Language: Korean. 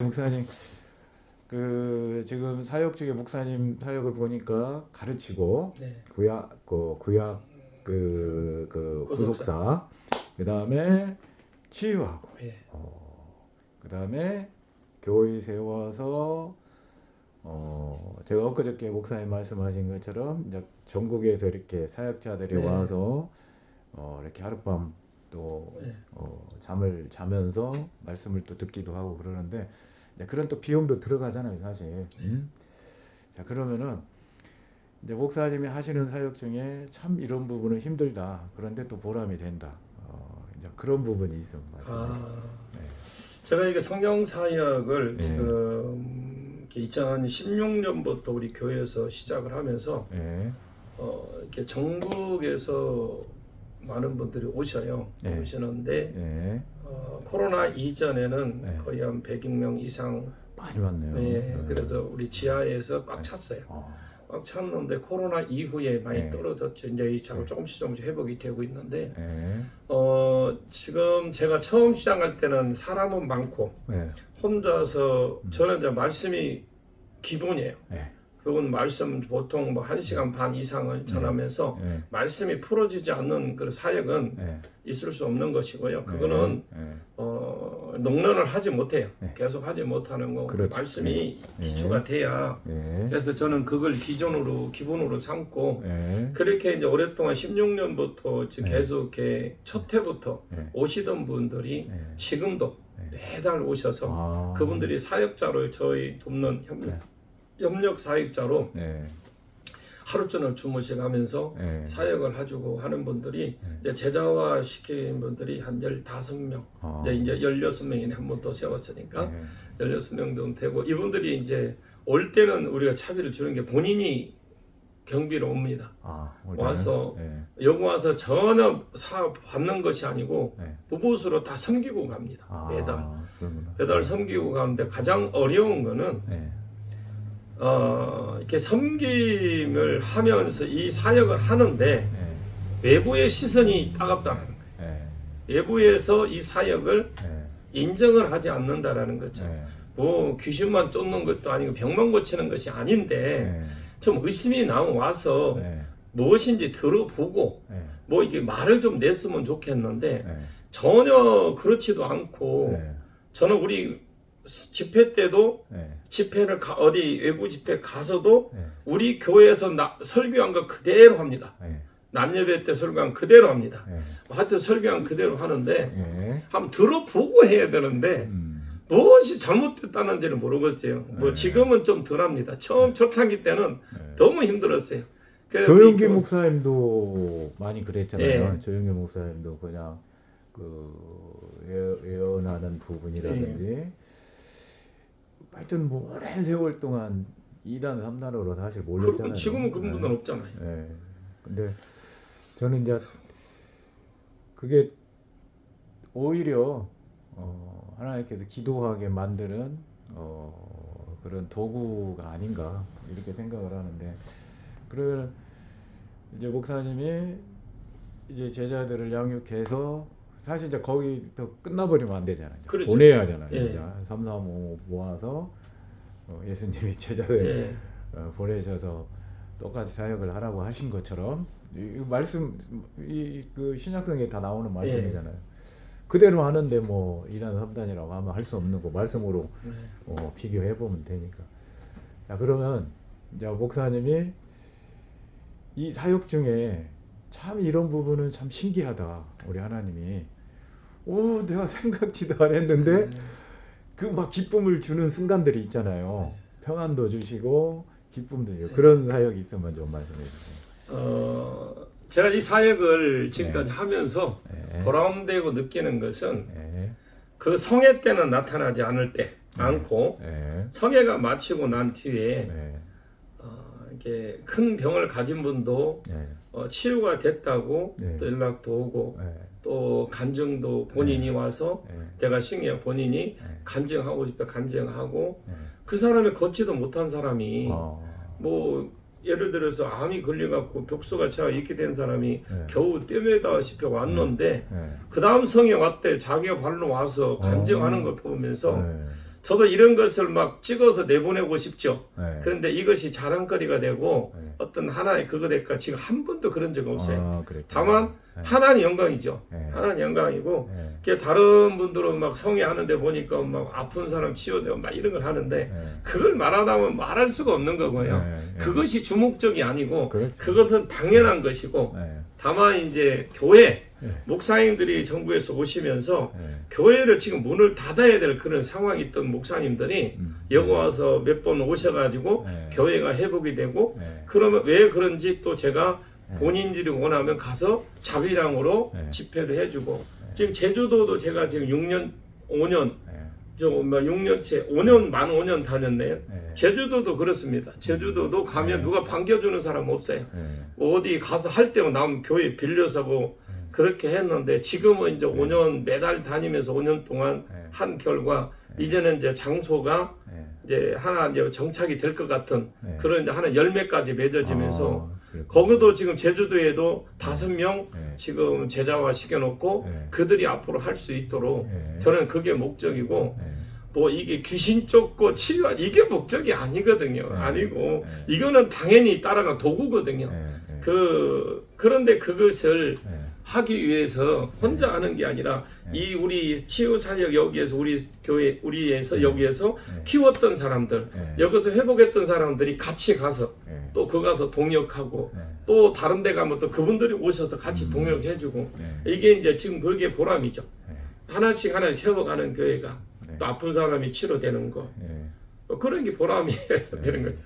목사님 그 지금 사역 중에 목사님 사역을 보니까 가르치고 네. 구약 그 구약 그, 그 구속사. 그다음에 치유하고 예. 어, 그다음에 교회 세워서 어 제가 엊그저께 목사님 말씀하신 것처럼 이제 전국에서 이렇게 사역자들이 네. 와서 어 이렇게 하룻밤 또 네. 어, 잠을 자면서 말씀을 또 듣기도 하고 그러는데 그런 또 비용도 들어가잖아요 사실. 음? 자 그러면은 이제 목사님이 하시는 사역 중에 참 이런 부분은 힘들다. 그런데 또 보람이 된다. 어, 이제 그런 부분이 주세요. 아, 네. 제가 이게 성경 사역을 네. 지금 2016년부터 우리 교회에서 시작을 하면서 네. 어, 이렇게 전국에서 많은 분들이 오셔요. 네. 오시는데 네. 어, 코로나 이전에는 네. 거의 한 100명 이상 많이 왔네요. 예, 네. 그래서 우리 지하에서 꽉 네. 찼어요. 어, 꽉 찼는데 코로나 이후에 많이 네. 떨어졌죠. 이제 이 차가 네. 조금씩 조금씩 회복이 되고 있는데 네. 어, 지금 제가 처음 시작할 때는 사람은 많고 네. 혼자서 음. 저는 이제 말씀이 기본이에요. 네. 그건 말씀 보통 뭐한 시간 반 이상을 전하면서 네. 말씀이 풀어지지 않는 그 사역은 네. 있을 수 없는 것이고요. 그거는 네. 어, 농론을 하지 못해요. 네. 계속 하지 못하는 거. 그렇죠. 말씀이 네. 기초가 돼야. 네. 그래서 저는 그걸 기존으로 기본으로 삼고 네. 그렇게 이제 오랫동안 16년부터 네. 계속 이렇게 첫 해부터 네. 오시던 분들이 네. 지금도 네. 매달 오셔서 아. 그분들이 사역자로 저희 돕는 협, 네. 협력 사역자로 네. 하루 종일 주무셔가면서 네. 사역을 해주고 하는 분들이 네. 이제 제자화 시킨 분들이 한 15명 아. 이제 이제 16명이네 한번더 세웠으니까 네. 16명 정도 되고 이분들이 이제 올 때는 우리가 차비를 주는 게 본인이 경비로 옵니다. 아, 와서 네. 여기 와서 전혀 사 받는 것이 아니고 네. 무보수로 다 섬기고 갑니다. 아, 매달. 매달 섬기고 가는데 가장 어려운 거는 네. 어, 이렇게 섬김을 하면서 이 사역을 하는데 네. 외부의 시선이 따갑다는 거예요. 네. 외부에서 이 사역을 네. 인정을 하지 않는다라는 거죠. 네. 뭐 귀신만 쫓는 것도 아니고 병만 고치는 것이 아닌데 네. 좀 의심이 나면 와서 네. 무엇인지 들어보고 네. 뭐 이게 말을 좀 냈으면 좋겠는데 네. 전혀 그렇지도 않고 네. 저는 우리 집회 때도 네. 집회를 가, 어디 외부 집회 가서도 네. 우리 교회에서 나, 설교한 거 그대로 합니다. 네. 남녀배 때 설교한 그대로 합니다. 네. 하여튼 설교한 그대로 하는데 네. 한번 들어보고 해야 되는데 음. 무엇이 잘못됐다는지는 모르겠어요. 뭐 네. 지금은 좀 덜합니다. 처음 초창기 때는 네. 너무 힘들었어요. 조영기 교- 목사님도 많이 그랬잖아요. 예. 조영기 목사님도 그냥 그 예- 예언하는 부분이라든지 예. 하여튼 뭐 오랜 세월 동안 2단 3단으로 사실 몰렸잖아요. 지금은 그런 분은 없잖아요. 예. 근데 저는 이제 그게 오히려 어, 하나님께서 기도하게 만드는 어, 그런 도구가 아닌가 이렇게 생각을 하는데 그러면 이제 목사님이 이제 제자들을 양육해서 사실 이제 거기서 끝나버리면 안 되잖아요. 그렇죠. 보내야 하잖아요. 예. 이제 3, 4, 5 모아서 어, 예수님이 제자들 예. 어, 보내셔서 똑같이 사역을 하라고 하신 것처럼 이, 이 말씀 이 그 신약성에 다 나오는 말씀이잖아요. 그대로 하는데 뭐 2단 3단이라고 하면 할수 없는 거 말씀으로 네. 어, 비교해 보면 되니까. 자 그러면 이제 목사님이 이 사역 중에 참 이런 부분은 참 신기하다 우리 하나님이 오 내가 생각지도 않았는데 음. 그막 기쁨을 주는 순간들이 있잖아요. 평안도 주시고 기쁨도 네. 주고 그런 사역이 있으면 좀 말씀해 주세요. 어, 제가 이 사역을 지금까지 네. 하면서 네. 보람되고 느끼는 것은 네. 그 성회 때는 나타나지 않을 때 네. 않고 네. 성회가 마치고 난 뒤에 네. 어, 이렇게 큰 병을 가진 분도 네. 어, 치유가 됐다고 네. 또 연락도 오고 네. 또 간증도 본인이 와서 네. 제가 싱이야 본인이 네. 간증하고 싶어 간증하고 네. 그 사람이 걷지도 못한 사람이 어. 뭐 예를 들어서 암이 걸려갖고 벽수가 차 이렇게 된 사람이 네. 겨우 떼매다시피 왔는데 네. 그 다음 성에 왔대 자기가 발로 와서 간증하는 어. 걸 보면서 네. 저도 이런 것을 막 찍어서 내보내고 싶죠. 네. 그런데 이것이 자랑거리가 되고 네. 어떤 하나의 그거 될까 지금 한 번도 그런 적 없어요. 아. 다만 네. 하나는 영광이죠. 네. 하나는 영광이고 네. 다른 분들은 막 성회 하는데 보니까 막 아픈 사람 치료되고 막 이런 걸 하는데 네. 그걸 말하다면 말할 수가 없는 거고요. 네. 네. 그것이 주목적이 아니고 그렇죠. 그것은 당연한 것이고 네. 다만 이제 교회 네. 목사님들이 정부에서 오시면서 네. 교회를 지금 문을 닫아야 될 그런 상황이 있던 목사님들이 음. 여기 와서 몇 번 오셔가지고 네. 교회가 회복이 되고 네. 그러면 왜 그런지 또 제가 네. 본인들이 원하면 가서 자비랑으로 네. 집회를 해주고 지금 제주도도 제가 지금 6년 5년 네. 저뭐 6년째 5년 만 5년 다녔네요. 네. 제주도도 그렇습니다. 제주도도 가면 네. 누가 반겨주는 사람 없어요. 네. 어디 가서 할 때만 나오면 교회 빌려서 고 음. 그렇게 했는데 지금은 이제 5년 매달 다니면서 5년 동안 네. 한 결과 이제는 이제 장소가 네. 이제 하나 이제 정착이 될 것 같은 네. 그런 이제 하나 열매까지 맺어지면서 아. 거기도 지금 제주도에도 다섯 명 네. 지금 제자화 시켜놓고 네. 그들이 앞으로 할 수 있도록 네. 저는 그게 목적이고 네. 뭐 이게 귀신 쫓고 치료 이게 목적이 아니거든요. 네. 아니고 네. 이거는 당연히 따라간 도구거든요. 네. 네. 그 그런데 그것을 네. 하기 위해서 혼자 하는 게 아니라 네. 이 우리 치유 사역 여기에서 우리 교회 우리에서 네. 여기에서 네. 키웠던 사람들 네. 여기서 회복했던 사람들이 같이 가서 네. 또그 가서 동력하고 네. 또 다른 데 가면 또 그분들이 오셔서 같이 음. 동력해주고 네. 이게 이제 지금 그게 보람이죠. 네. 하나씩 하나씩 세워가는 교회가 네. 또 아픈 사람이 치료되는 거 네. 뭐 그런 게 보람이 되는 거죠.